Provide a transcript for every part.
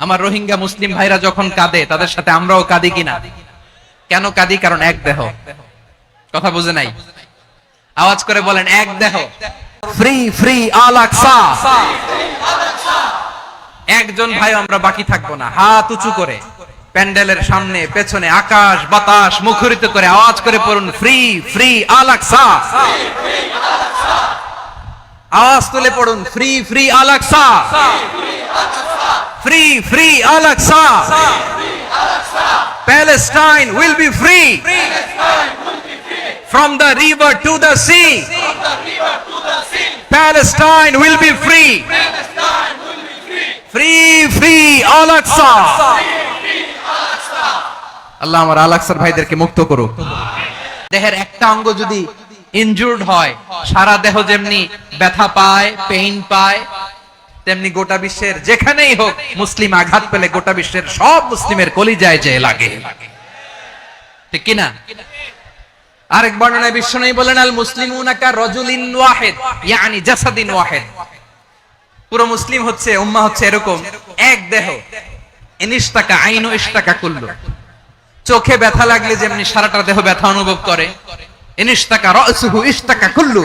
আমার রোহিঙ্গা মুসলিম ভাইরা যখন কাঁদে তাদের সাথে আমরাও কাঁদি কিনা? কেন কাঁদি? কারণ এক দেহ। কথা বুঝে নাই? আওয়াজ করে বলেন এক দেহ। ফ্রি ফ্রি আল আকসা একজন ভাই আমরা বাকি থাকব না। হাত উঁচু করে প্যান্ডেলের সামনে পেছনে আকাশ বাতাস মুখরিত করে আওয়াজ করে পড়ুন ফ্রি ফ্রি আল আকসা আওয়াজ তুলে পড়ুন free free Al free Al Aqsa Palestine will be free from the river to the sea. Palestine will be free. Free, free, Al-Aqsa. আল্লাহ আমার আলাক্সার ভাইদেরকে মুক্ত করুক দেহের একটা অঙ্গ যদি ইনজুর্ড হয় সারা দেহ যেমনি ব্যথা পায় পেইন পায় তেমনি গোটা বিশ্বের যেখানেই হোক মুসলিম আঘাত পেলে গোটা বিশ্বের সব মুসলিমের কলিজায় যে লাগে। ঠিক কিনা? আরেক বর্ণনায় বিশ্বনবী বলেন, আল মুসলিমুনা কা রাজুলিন ওয়াহিদ, ইয়ানি জাসাদিন ওয়াহিদ। পুরো মুসলিম হচ্ছে উম্মাহ হচ্ছে এরকম, এক দেহ। ইনিশতাকা আইনু, ইশতাকা কুল্লু। চোখে ব্যথা লাগলে যেমনি সারাটা দেহ ব্যথা অনুভব করে, ইনিশতাকা রাসুহু, ইশতাকা কুল্লু।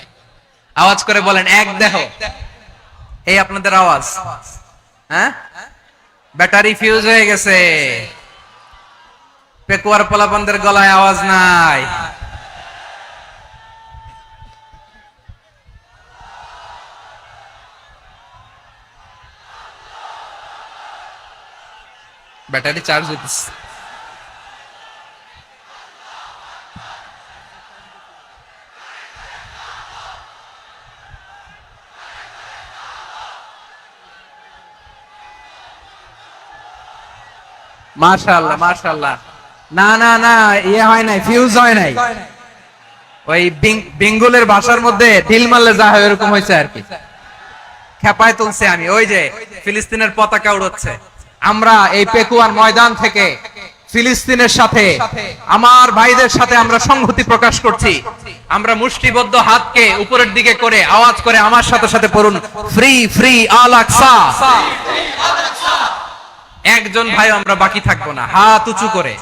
আওয়াজ করে বলেন, এক দেহ। এই আপনাদের আওয়াজ। হ্যাঁ? ব্যাটারি ফিউজ হয়ে গেছে। পেকুয়ার পোলাপনদের গলায় আওয়াজ নাই। ব্যাটারি চার্জ হইতেছে। মাশাআল্লাহ মাশাআল্লাহ। না না না ইয়ে হয় নাই ফিউজ হয় নাই। ওই বেঙ্গলের ভাষার মধ্যে ঢিল মারলে যা হয় এরকম হয়েছে আর কি। খেপায় তুলছে আমি, ওই যে ফিলিস্তিনের পতাকা আমরা এই পেকুয়ার ময়দান থেকে ফিলিস্তিনের সাথে, আমার ভাইদের সাথে আমরা সংহতি প্রকাশ করছি। আমরা মুষ্টিবদ্ধ হাতকে উপরের দিকে করে আওয়াজ করে আমার সাথে সাথে পড়ুন ফ্রি ফ্রি আল আকসা একজন ভাই আমরা বাকি থাকব না। হাত উঁচু করে,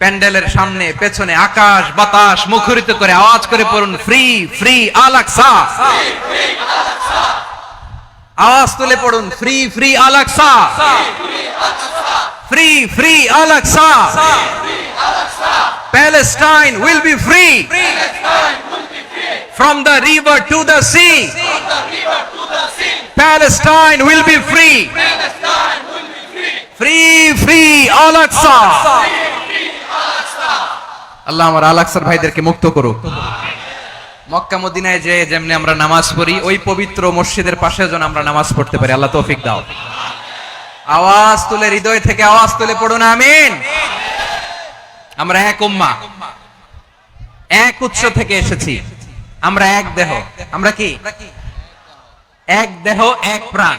প্যান্ডেলের সামনে, পেছনে, আকাশ, বাতাস, মুখরিত করে, আওয়াজ করে পড়ুন, ফ্রি ফ্রি আল আকসা আওয়াজ তুলে পড়ুন, free free Al Aqsa free free Al Aqsa Palestine will be free. from the river to the sea Palestine will be free free free আল আল্লাহ আমার আল ভাইদেরকে মুক্ত করুক। মক্কা মদিনায় যে যেমনি আমরা নামাজ পড়ি, ওই পবিত্র মসজিদের পাশে যেন আমরা নামাজ পড়তে পারি। আল্লাহ তৌফিক দাও। আওয়াজ তুলে, হৃদয় থেকে আওয়াজ তুলে পড়ুন, আমিন। আমরা এক উম্মা। এক উৎস থেকে এসেছি। আমরা এক দেহ। আমরা কি? এক দেহ, এক প্রাণ।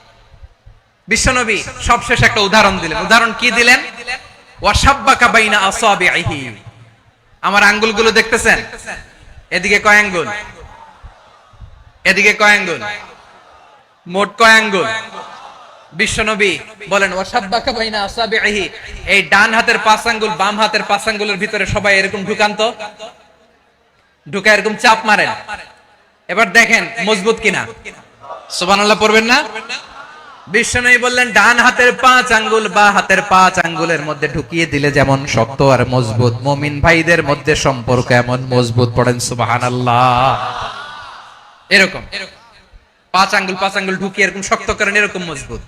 বিশ্বনবী সবশেষ একটা উদাহরণ দিলেন। উদাহরণ কি দিলেন? ওয়াসাব্বাকা বাইনা আসাবিহি আমার আঙ্গুলগুলো দেখতেছেন? এদিকে কয় আঙ্গুল? এদিকে কয় আঙ্গুল? মোট কয় আঙ্গুল? বিশ্বনবী বলেন ওয়াসাব্বাকা আসাবিহি এই ডান হাতের পাঁচ আঙ্গুল, বাম হাতের পাঁচ আঙ্গুলের ভিতরে সবাই এরকম ঢুকান্ত ঢুকা এরকম চাপ মারেন। এবার দেখেন, মজবুত কিনা? সুবহানাল্লাহ পড়বেন না? বিশ্বনবী বললেন, ডান হাতের পাঁচ আঙ্গুল, বা হাতের পাঁচ আঙ্গুলের মধ্যে ঢুকিয়ে দিলে যেমন শক্ত আর মজবুত। মমিন ভাইদের মধ্যে সম্পর্ক এমন মজবুত, পড়েন সুবাহান আল্লাহ এরকম। পাঁচ আঙ্গুল পাঁচ আঙ্গুল ঢুকিয়ে এরকম শক্ত করেন, এরকম মজবুত।